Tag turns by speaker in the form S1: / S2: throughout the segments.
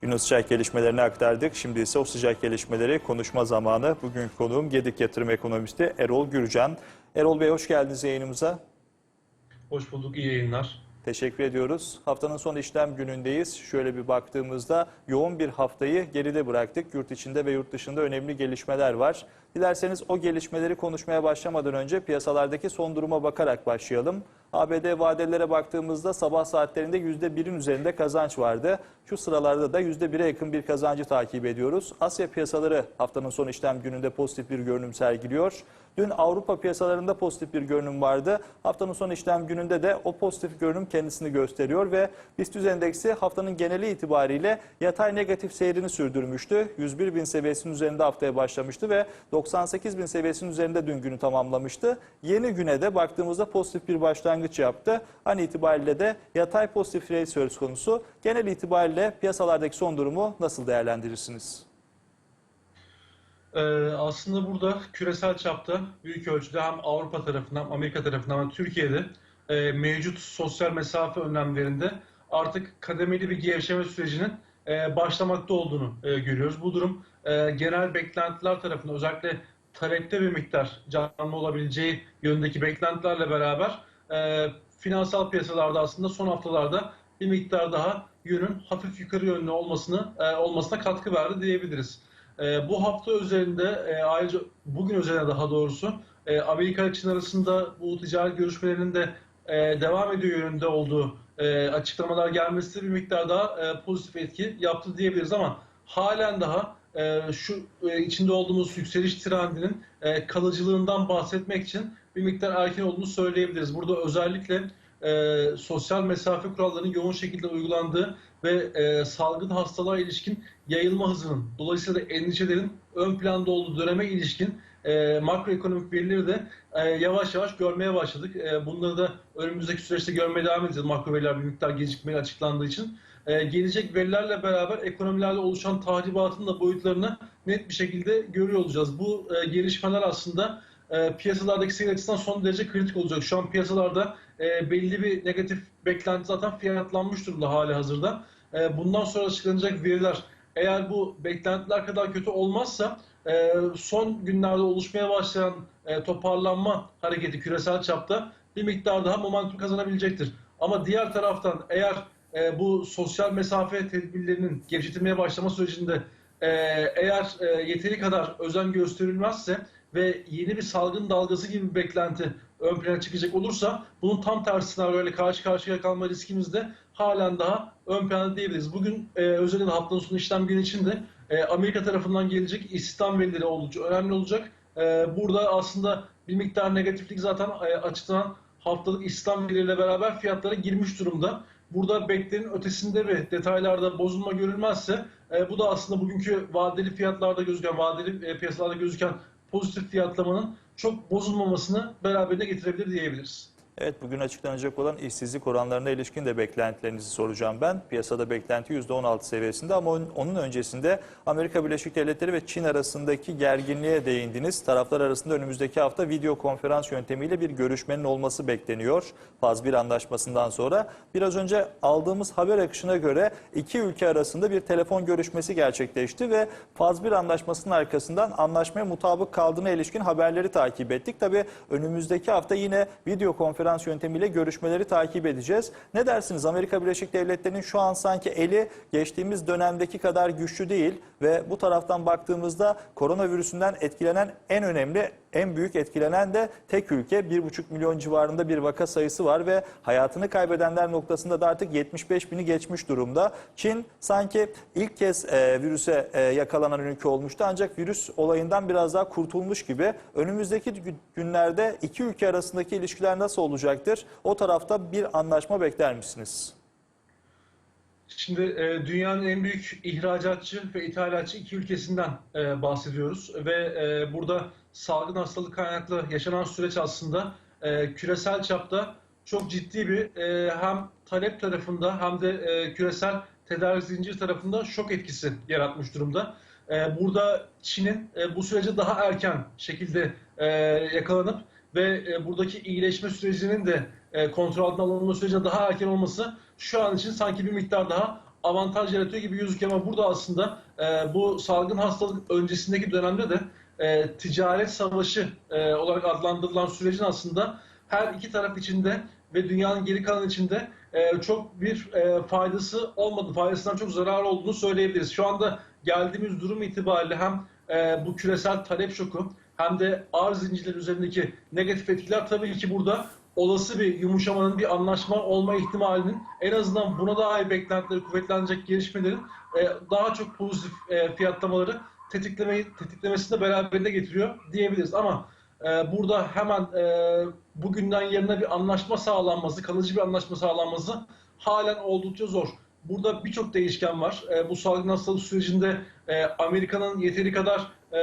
S1: Günün sıcak gelişmelerini aktardık. Şimdi ise o sıcak gelişmeleri konuşma zamanı. Bugün konuğum Gedik Yatırım Ekonomisti Erol Gürcan. Erol Bey hoş geldiniz yayınımıza.
S2: Hoş bulduk, iyi yayınlar.
S1: Teşekkür ediyoruz. Haftanın son işlem günündeyiz. Şöyle bir baktığımızda yoğun bir haftayı geride bıraktık. Yurt içinde ve yurt dışında önemli gelişmeler var. Dilerseniz o gelişmeleri konuşmaya başlamadan önce piyasalardaki son duruma bakarak başlayalım. ABD vadelere baktığımızda sabah saatlerinde %1'in üzerinde kazanç vardı. Şu sıralarda da %1'e yakın bir kazancı takip ediyoruz. Asya piyasaları haftanın son işlem gününde pozitif bir görünüm sergiliyor. Dün Avrupa piyasalarında pozitif bir görünüm vardı. Haftanın son işlem gününde de o pozitif görünüm kendisini gösteriyor ve BIST endeksi haftanın geneli itibariyle yatay negatif seyrini sürdürmüştü. 101 bin seviyesinin üzerinde haftaya başlamıştı ve 98 bin seviyesinin üzerinde dün günü tamamlamıştı. Yeni güne de baktığımızda pozitif bir başlangıç yaptı. An itibariyle de yatay pozitif rate söz konusu. Genel itibariyle piyasalardaki son durumu nasıl değerlendirirsiniz?
S2: Ee, aslında burada küresel çapta büyük ölçüde hem Avrupa tarafından hem Amerika tarafından hem Türkiye'de e, mevcut sosyal mesafe önlemlerinde artık kademeli bir gevşeme sürecinin e, başlamakta olduğunu e, görüyoruz. Bu durum e, genel beklentiler tarafından özellikle talepte bir miktar canlı olabileceği yönündeki beklentilerle beraber e, finansal piyasalarda aslında son haftalarda bir miktar daha yönün hafif yukarı yönlü olmasını e, olmasına katkı verdi diyebiliriz. E, bu hafta üzerinde e, ayrıca bugün üzerine daha doğrusu e, Amerika Çin arasında bu ticaret görüşmelerinin de e, devam ediyor yönünde olduğu e, açıklamalar gelmesi bir miktar daha e, pozitif etki yaptı diyebiliriz ama halen daha e, şu e, içinde olduğumuz yükseliş trendinin e, kalıcılığından bahsetmek için bir miktar erken olduğunu söyleyebiliriz. Burada özellikle e, sosyal mesafe kurallarının yoğun şekilde uygulandığı ve salgın hastalığa ilişkin yayılma hızının dolayısıyla da endişelerin ön planda olduğu döneme ilişkin makroekonomik verileri de yavaş yavaş görmeye başladık. Bunları da önümüzdeki süreçte görmeye devam edeceğiz makro veriler bir miktar gecikmeli açıklandığı için. E, gelecek verilerle beraber ekonomilerde oluşan tahribatın da boyutlarını net bir şekilde görüyor olacağız. Bu e, gelişmeler aslında e, piyasalardaki seyir açısından son derece kritik olacak. Şu an piyasalarda e, belli bir negatif beklenti zaten fiyatlanmış durumda hali hazırda. Bundan sonra açıklanacak veriler eğer bu beklentiler kadar kötü olmazsa son günlerde oluşmaya başlayan toparlanma hareketi küresel çapta bir miktar daha momentum kazanabilecektir. Ama diğer taraftan eğer e, bu sosyal mesafe tedbirlerinin gevşetilmeye başlama sürecinde e, eğer e, yeteri kadar özen gösterilmezse ve yeni bir salgın dalgası gibi bir beklenti ön plana çıkacak olursa bunun tam tersi senaryoyla karşı karşıya kalma riskimiz de halen daha ön planda diyebiliriz. Bugün e, özellikle haftanın sonu işlem günü içinde e, Amerika tarafından gelecek istihdam verileri oldukça önemli olacak. E, burada aslında bir miktar negatiflik zaten e, açıklanan haftalık istihdam verileriyle beraber fiyatlara girmiş durumda. Burada beklenenin ötesinde bir detaylarda bozulma görülmezse e, bu da aslında bugünkü vadeli fiyatlarda gözüken, vadeli e, piyasalarda gözüken pozitif fiyatlamanın çok bozulmamasını beraberinde getirebilir diyebiliriz.
S1: Evet bugün açıklanacak olan işsizlik oranlarına ilişkin de beklentilerinizi soracağım ben. Piyasada beklenti %16 seviyesinde ama onun- öncesinde Amerika Birleşik Devletleri ve Çin arasındaki gerginliğe değindiniz. Taraflar arasında önümüzdeki hafta video konferans yöntemiyle bir görüşmenin olması bekleniyor. Faz 1 anlaşmasından sonra. Biraz önce aldığımız haber akışına göre iki ülke arasında bir telefon görüşmesi gerçekleşti ve Faz 1 anlaşmasının arkasından anlaşmaya mutabık kaldığına ilişkin haberleri takip ettik. Tabii önümüzdeki hafta yine video konferans yöntemiyle görüşmeleri takip edeceğiz. Ne dersiniz? Amerika Birleşik Devletleri'nin şu an sanki eli geçtiğimiz dönemdeki kadar güçlü değil ve bu taraftan baktığımızda koronavirüsünden etkilenen en önemli, en büyük etkilenen de tek ülke. 1,5 milyon civarında bir vaka sayısı var ve hayatını kaybedenler noktasında da artık 75 bini geçmiş durumda. Çin sanki ilk kez e, virüse e, yakalanan ülke olmuştu ancak virüs olayından biraz daha kurtulmuş gibi. Önümüzdeki gü- günlerde iki ülke arasındaki ilişkiler nasıl olacaktır? O tarafta bir anlaşma bekler misiniz?
S2: Şimdi e, dünyanın en büyük ihracatçı ve ithalatçı iki ülkesinden e, bahsediyoruz ve e, burada salgın hastalık kaynaklı yaşanan süreç aslında e, küresel çapta çok ciddi bir e, hem talep tarafında hem de e, küresel tedarik zinciri tarafında şok etkisi yaratmış durumda. E, burada Çin'in e, bu sürece daha erken şekilde e, yakalanıp ve e, buradaki iyileşme sürecinin de e, kontrol altına alınma süreci daha erken olması şu an için sanki bir miktar daha avantaj yaratıyor gibi gözüküyor ama burada aslında e, bu salgın hastalık öncesindeki dönemde de e, ticaret savaşı e, olarak adlandırılan sürecin aslında her iki taraf içinde ve dünyanın geri kalan içinde e, çok bir e, faydası olmadı, faydasından çok zarar olduğunu söyleyebiliriz. Şu anda geldiğimiz durum itibariyle hem e, bu küresel talep şoku hem de arz zincirleri üzerindeki negatif etkiler tabii ki burada olası bir yumuşamanın, bir anlaşma olma ihtimalinin en azından buna dair beklentileri kuvvetlenecek gelişmelerin e, daha çok pozitif e, fiyatlamaları tetiklemeyi tetiklemesini de beraberinde getiriyor diyebiliriz. Ama e, burada hemen e, bugünden yarına bir anlaşma sağlanması, kalıcı bir anlaşma sağlanması halen oldukça zor. Burada birçok değişken var. E, bu salgın hastalık sürecinde e, Amerika'nın yeteri kadar e,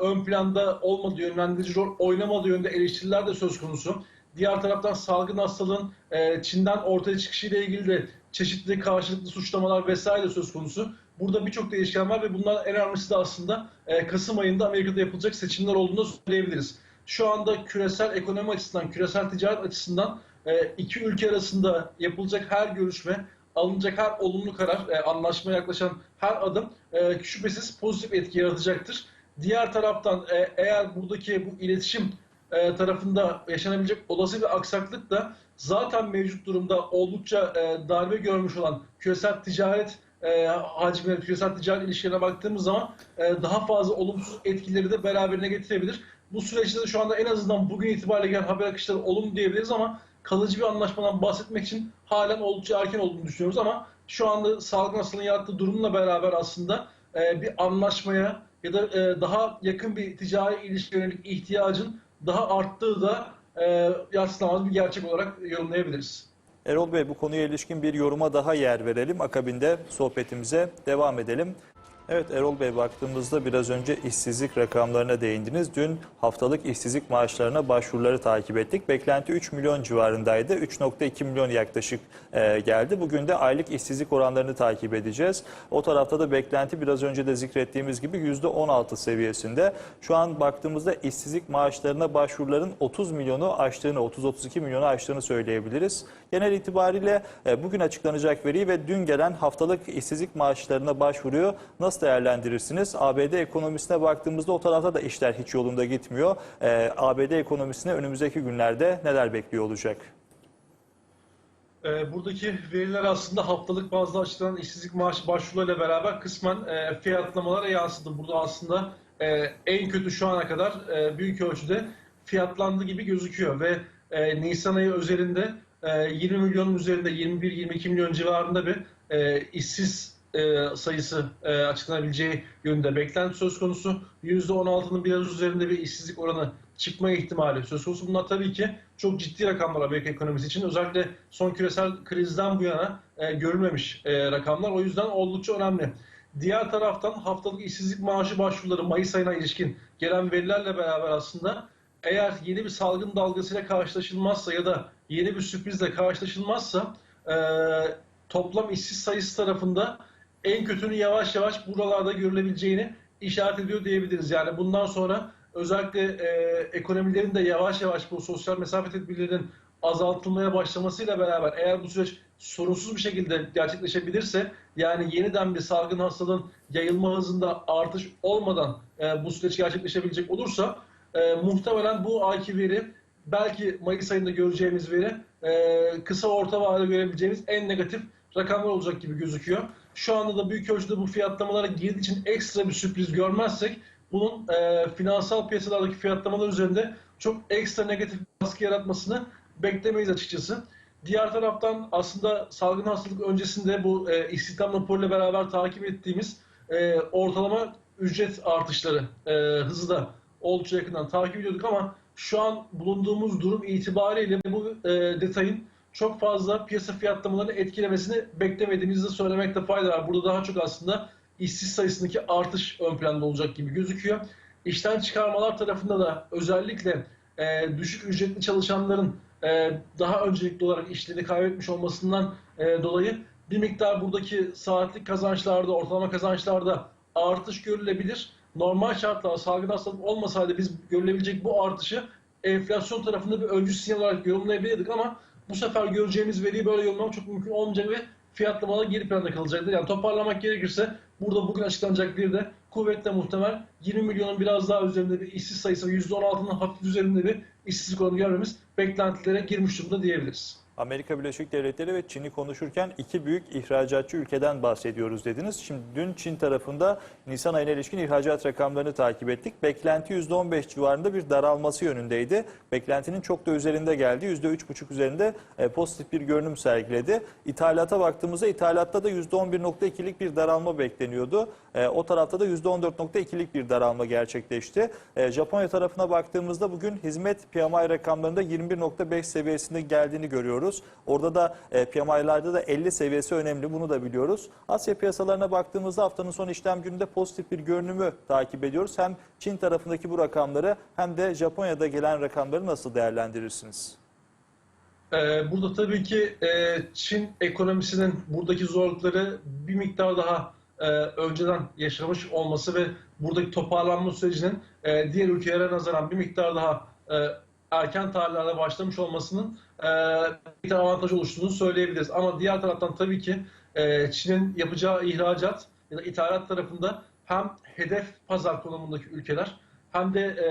S2: ön planda olmadığı, yönlendirici rol oynamadığı yönde eleştiriler de söz konusu. Diğer taraftan salgın hastalığın e, Çin'den ortaya çıkışıyla ilgili de çeşitli karşılıklı suçlamalar vesaire söz konusu. Burada birçok değişken var ve bunlar en önemlisi de aslında e, Kasım ayında Amerika'da yapılacak seçimler olduğunu söyleyebiliriz. Şu anda küresel ekonomi açısından, küresel ticaret açısından e, iki ülke arasında yapılacak her görüşme, alınacak her olumlu karar, e, anlaşmaya yaklaşan her adım e, şüphesiz pozitif etki yaratacaktır. Diğer taraftan e, eğer buradaki bu iletişim e, tarafında yaşanabilecek olası bir aksaklık da zaten mevcut durumda oldukça e, darbe görmüş olan küresel ticaret e, hacmine, küresel ticaret ilişkilerine baktığımız zaman e, daha fazla olumsuz etkileri de beraberine getirebilir. Bu süreçte de şu anda en azından bugün itibariyle gelen haber akışları olumlu diyebiliriz ama kalıcı bir anlaşmadan bahsetmek için halen oldukça erken olduğunu düşünüyoruz ama şu anda salgın hastalığın yarattığı durumla beraber aslında e, bir anlaşmaya ya da e, daha yakın bir ticari ilişki yönelik ihtiyacın daha arttığı da e, yatsınamaz bir gerçek olarak yorumlayabiliriz.
S1: Erol Bey bu konuya ilişkin bir yoruma daha yer verelim. Akabinde sohbetimize devam edelim. Evet Erol Bey baktığımızda biraz önce işsizlik rakamlarına değindiniz. Dün haftalık işsizlik maaşlarına başvuruları takip ettik. Beklenti 3 milyon civarındaydı. 3.2 milyon yaklaşık e, geldi. Bugün de aylık işsizlik oranlarını takip edeceğiz. O tarafta da beklenti biraz önce de zikrettiğimiz gibi %16 seviyesinde. Şu an baktığımızda işsizlik maaşlarına başvuruların 30 milyonu aştığını, 30-32 milyonu aştığını söyleyebiliriz. Genel itibariyle e, bugün açıklanacak veriyi ve dün gelen haftalık işsizlik maaşlarına başvuruyor. Nasıl değerlendirirsiniz? ABD ekonomisine baktığımızda o tarafta da işler hiç yolunda gitmiyor. E, ABD ekonomisine önümüzdeki günlerde neler bekliyor olacak?
S2: E, buradaki veriler aslında haftalık bazda açıklanan işsizlik maaşı başvurularıyla beraber kısmen e, fiyatlamalara yansıdı. Burada aslında e, en kötü şu ana kadar e, büyük ölçüde fiyatlandı gibi gözüküyor ve Nisan ayı özelinde e, 20 milyonun üzerinde 21-22 milyon civarında bir işsiz e, sayısı e, açıklanabileceği yönünde beklenti söz konusu. %16'nın biraz üzerinde bir işsizlik oranı çıkma ihtimali söz konusu. Bunlar tabii ki çok ciddi rakamlar Amerika ekonomisi için. Özellikle son küresel krizden bu yana e, görülmemiş e, rakamlar. O yüzden oldukça önemli. Diğer taraftan haftalık işsizlik maaşı başvuruları Mayıs ayına ilişkin gelen verilerle beraber aslında eğer yeni bir salgın dalgasıyla karşılaşılmazsa ya da yeni bir sürprizle karşılaşılmazsa e, toplam işsiz sayısı tarafında en kötünün yavaş yavaş buralarda görülebileceğini işaret ediyor diyebiliriz. Yani bundan sonra özellikle e, ekonomilerin de yavaş yavaş bu sosyal mesafe tedbirlerinin azaltılmaya başlamasıyla beraber eğer bu süreç sorunsuz bir şekilde gerçekleşebilirse yani yeniden bir salgın hastalığın yayılma hızında artış olmadan e, bu süreç gerçekleşebilecek olursa e, muhtemelen bu ayki veri belki Mayıs ayında göreceğimiz veri e, kısa orta vadede görebileceğimiz en negatif rakamlar olacak gibi gözüküyor. Şu anda da büyük ölçüde bu fiyatlamalara girdiği için ekstra bir sürpriz görmezsek bunun e, finansal piyasalardaki fiyatlamalar üzerinde çok ekstra negatif baskı yaratmasını beklemeyiz açıkçası. Diğer taraftan aslında salgın hastalık öncesinde bu e, istihdam raporuyla beraber takip ettiğimiz e, ortalama ücret artışları e, hızı da oldukça yakından takip ediyorduk ama şu an bulunduğumuz durum itibariyle bu e, detayın çok fazla piyasa fiyatlamalarını etkilemesini beklemediğimizi söylemekte fayda var. Burada daha çok aslında işsiz sayısındaki artış ön planda olacak gibi gözüküyor. İşten çıkarmalar tarafında da özellikle e, düşük ücretli çalışanların e, daha öncelikli olarak işlerini kaybetmiş olmasından e, dolayı bir miktar buradaki saatlik kazançlarda, ortalama kazançlarda artış görülebilir. Normal şartlarda salgın hastalık olmasaydı biz görülebilecek bu artışı enflasyon tarafında bir öncü sinyal olarak yorumlayabilirdik ama bu sefer göreceğimiz veriyi böyle yorumlamak çok mümkün olmayacak ve fiyatlamalar geri planda kalacaktır. Yani toparlamak gerekirse burada bugün açıklanacak bir de kuvvetle muhtemel 20 milyonun biraz daha üzerinde bir işsiz sayısı ve %16'nın hafif üzerinde bir işsizlik oranı görmemiz beklentilere girmiş durumda diyebiliriz.
S1: Amerika Birleşik Devletleri ve Çin'i konuşurken iki büyük ihracatçı ülkeden bahsediyoruz dediniz. Şimdi dün Çin tarafında Nisan ayına ilişkin ihracat rakamlarını takip ettik. Beklenti %15 civarında bir daralması yönündeydi. Beklentinin çok da üzerinde geldi. %3,5 üzerinde e, pozitif bir görünüm sergiledi. İthalata baktığımızda ithalatta da %11,2'lik bir daralma bekleniyordu. E, O tarafta da %14,2'lik bir daralma gerçekleşti. E, Japonya tarafına baktığımızda bugün hizmet PMI rakamlarında 21,5 seviyesinde geldiğini görüyoruz. Orada da e, PMI'larda da 50 seviyesi önemli bunu da biliyoruz. Asya piyasalarına baktığımızda haftanın son işlem gününde pozitif bir görünümü takip ediyoruz. Hem Çin tarafındaki bu rakamları hem de Japonya'da gelen rakamları nasıl değerlendirirsiniz?
S2: Ee, Burada tabii ki e, Çin ekonomisinin buradaki zorlukları bir miktar daha e, önceden yaşamış olması ve buradaki toparlanma sürecinin e, diğer ülkelere nazaran bir miktar daha erken tarihlerde başlamış olmasının e, bir tane avantaj oluştuğunu söyleyebiliriz. Ama diğer taraftan tabii ki e, Çin'in yapacağı ihracat ya da ithalat tarafında hem hedef pazar konumundaki ülkeler hem de e,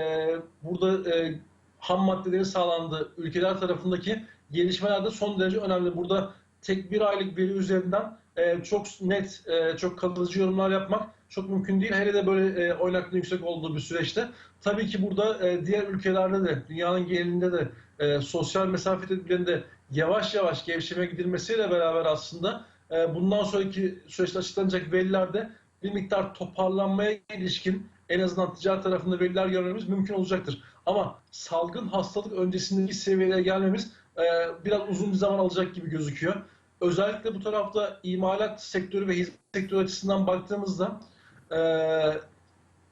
S2: burada e, ham maddelerin sağlandığı ülkeler tarafındaki gelişmeler de son derece önemli. Burada tek bir aylık veri üzerinden e, çok net, e, çok kalıcı yorumlar yapmak çok mümkün değil. Hele de böyle e, oynaklığın yüksek olduğu bir süreçte. Tabii ki burada e, diğer ülkelerde de, dünyanın genelinde de e, sosyal mesafe tedbirlerinde yavaş yavaş gevşeme gidilmesiyle beraber aslında e, bundan sonraki süreçte açıklanacak verilerde bir miktar toparlanmaya ilişkin en azından ticaret tarafında veriler görmemiz mümkün olacaktır. Ama salgın hastalık öncesindeki seviyelere gelmemiz e, biraz uzun bir zaman alacak gibi gözüküyor. Özellikle bu tarafta imalat sektörü ve hizmet sektörü açısından baktığımızda e,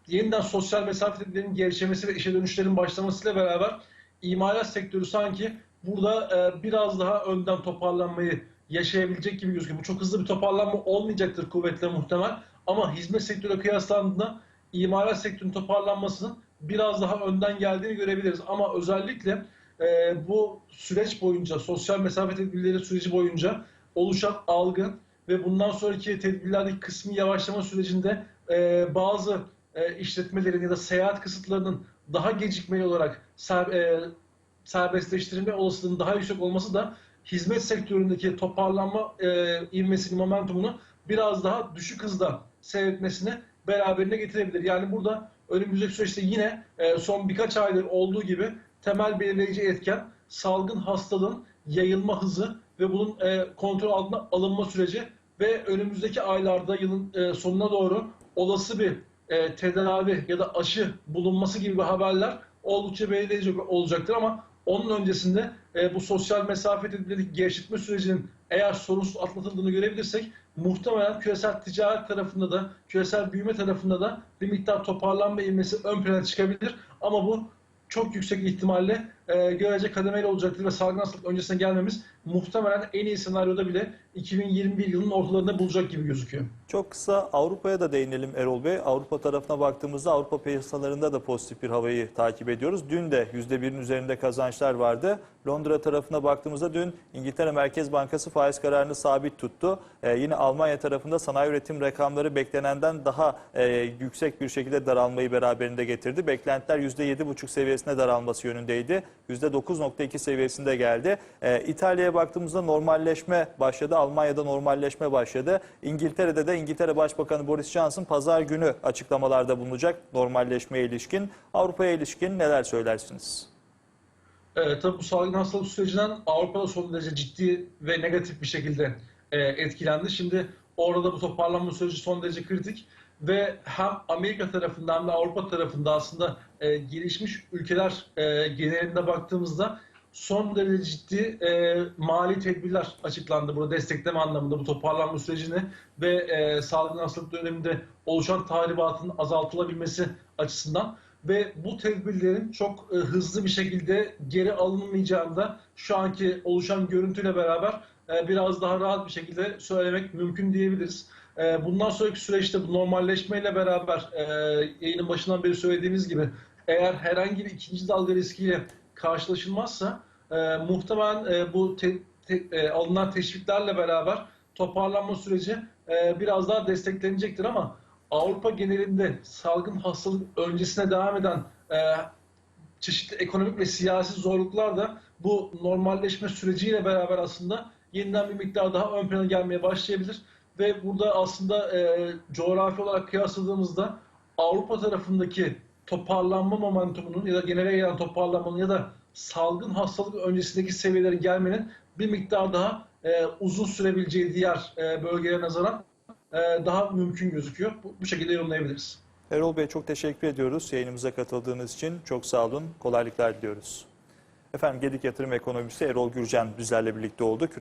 S2: yeniden sosyal mesafe tedbirlerinin gevşemesi ve işe dönüşlerin başlamasıyla beraber imalat sektörü sanki burada e, biraz daha önden toparlanmayı yaşayabilecek gibi gözüküyor. Bu çok hızlı bir toparlanma olmayacaktır kuvvetle muhtemel. Ama hizmet sektörüne kıyaslandığında imalat sektörünün toparlanmasının biraz daha önden geldiğini görebiliriz. Ama özellikle e, bu süreç boyunca, sosyal mesafe tedbirleri süreci boyunca oluşan algı ve bundan sonraki tedbirlerdeki kısmi yavaşlama sürecinde e, bazı e, işletmelerin ya da seyahat kısıtlarının daha gecikmeli olarak ser, e, serbestleştirilme olasılığının daha yüksek olması da hizmet sektöründeki toparlanma e, ivmesini, momentumunu biraz daha düşük hızda seyretmesini beraberine getirebilir. Yani burada önümüzdeki süreçte yine e, son birkaç aydır olduğu gibi temel belirleyici etken salgın hastalığın yayılma hızı ve bunun e, kontrol altına alınma süreci ve önümüzdeki aylarda yılın e, sonuna doğru olası bir e, tedavi ya da aşı bulunması gibi haberler oldukça belirleyici olacaktır ama onun öncesinde e, bu sosyal mesafe tedbirleri gevşetme sürecinin eğer sorunsuz atlatıldığını görebilirsek muhtemelen küresel ticaret tarafında da küresel büyüme tarafında da bir miktar toparlanma ilmesi ön plana çıkabilir. Ama bu çok yüksek ihtimalle e, görece kademeli olacaktır ve salgın hastalık öncesine gelmemiz muhtemelen en iyi senaryoda bile 2021 yılının ortalarında bulacak gibi gözüküyor.
S1: Çok kısa Avrupa'ya da değinelim Erol Bey. Avrupa tarafına baktığımızda Avrupa piyasalarında da pozitif bir havayı takip ediyoruz. Dün de %1'in üzerinde kazançlar vardı. Londra tarafına baktığımızda dün İngiltere Merkez Bankası faiz kararını sabit tuttu. Ee, yine Almanya tarafında sanayi üretim rakamları beklenenden daha e, yüksek bir şekilde daralmayı beraberinde getirdi. Beklentiler %7,5 seviyesinde daralması yönündeydi. %9,2 seviyesinde geldi. Ee, İtalya'ya baktığımızda normalleşme başladı. Almanya'da normalleşme başladı. İngiltere'de de İngiltere Başbakanı Boris Johnson pazar günü açıklamalarda bulunacak normalleşmeye ilişkin. Avrupa'ya ilişkin neler söylersiniz?
S2: E, tabii bu salgın hastalık sürecinden Avrupa'da son derece ciddi ve negatif bir şekilde e, etkilendi. Şimdi orada bu toparlanma süreci son derece kritik ve hem Amerika tarafında hem de Avrupa tarafında aslında e, gelişmiş ülkeler e, genelinde baktığımızda son derece ciddi e, mali tedbirler açıklandı burada destekleme anlamında bu toparlanma sürecini ve e, salgın hastalık döneminde oluşan tahribatın azaltılabilmesi açısından ve bu tedbirlerin çok e, hızlı bir şekilde geri alınmayacağını da şu anki oluşan görüntüyle beraber e, biraz daha rahat bir şekilde söylemek mümkün diyebiliriz. E, bundan sonraki süreçte bu normalleşmeyle beraber e, yayının başından beri söylediğimiz gibi eğer herhangi bir ikinci dalga riskiyle karşılaşılmazsa e, muhtemelen e, bu te- te- alınan teşviklerle beraber toparlanma süreci biraz daha desteklenecektir ama Avrupa genelinde salgın hastalık öncesine devam eden çeşitli ekonomik ve siyasi zorluklar da bu normalleşme süreciyle beraber aslında yeniden bir miktar daha ön plana gelmeye başlayabilir. Ve burada aslında e, coğrafi olarak kıyasladığımızda Avrupa tarafındaki toparlanma momentumunun ya da genele gelen toparlanmanın ya da salgın hastalık öncesindeki seviyelerin gelmenin bir miktar daha e, uzun sürebileceği diğer e, bölgelere nazaran e, daha mümkün gözüküyor. Bu, bu şekilde yorumlayabiliriz.
S1: Erol Bey çok teşekkür ediyoruz yayınımıza katıldığınız için. Çok sağ olun. Kolaylıklar diliyoruz. Efendim Gedik Yatırım Ekonomisi Erol Gürcan bizlerle birlikte oldu.